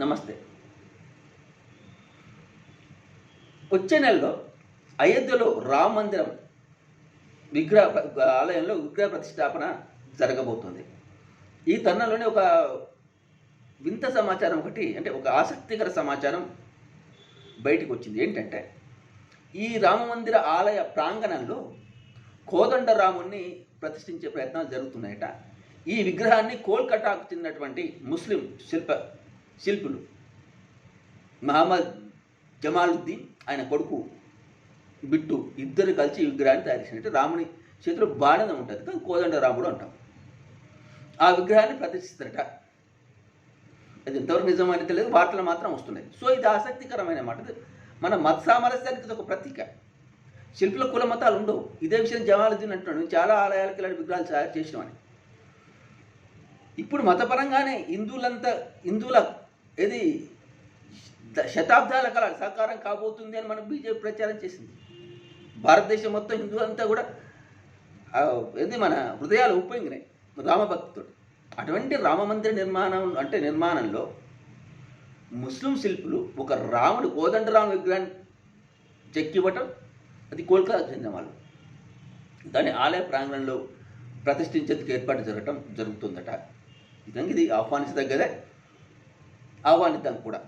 నమస్తే. వచ్చే నెలలో అయోధ్యలో రామ మందిరం విగ్రహ ఆలయంలో విగ్రహ ప్రతిష్టాపన జరగబోతుంది. ఈ తరుణంలోనే ఒక వింత సమాచారం ఒకటి అంటే ఒక ఆసక్తికర సమాచారం బయటికి వచ్చింది ఏంటంటే ఈ రామ మందిర ఆలయ ప్రాంగణంలో కోదండ రాముణ్ణి ప్రతిష్ఠించే ప్రయత్నాలు జరుగుతున్నాయట. ఈ విగ్రహాన్ని కోల్కతాకు చెందినటువంటి ముస్లిం శిల్ప శిల్పులు. మహమ్మద్ జమాలుద్దీన్ ఆయన కొడుకు బిట్టు ఇద్దరు కలిసి విగ్రహాన్ని తయారు చేసినట్టు రాముని చేతిలో బాణం ఉంటుంది కానీ కోదండ రాముడు అంటాం. ఆ విగ్రహాన్ని ప్రదర్శిస్తారట అది ఎంతవరకు నిజమని తెలియదు వార్తలు మాత్రం వస్తున్నాయి. సో ఇది ఆసక్తికరమైన మాట. మన మత సామరస్యానికి ఇది ఒక ప్రతీక. శిల్పుల కుల మతాలు ఉండవు. ఇదే విషయం జమాలుద్దీన్ అంటున్నాడు. చాలా ఆలయాలకు ఇలాంటి విగ్రహాలు తయారు చేసినామని ఇప్పుడు మతపరంగానే హిందువులంతా హిందువుల ఇది శతాబ్దాల కల సహకారం కాబోతుంది అని మనం బీజేపీ ప్రచారం చేసింది. భారతదేశం మొత్తం హిందువులంతా కూడా ఆ, ఏంది మన హృదయాలు ఉప్పొంగినాయి రామభక్తితో అటువంటి రామమందిర నిర్మాణం అంటే నిర్మాణంలో ముస్లిం శిల్పులు ఒక రాముడు కోదండరామ విగ్రహాన్ని చెక్కివ్వటం అది కోల్కతాకు చెందిన వాళ్ళు. దాన్ని ఆలయ ప్రాంగణంలో ప్రతిష్ఠించేందుకు ఏర్పాటు జరగటం జరుగుతుందట. నిజంగా ఇది ఆహ్వానించదగ్గదే. ఆహ్వానిద్దాం కూడా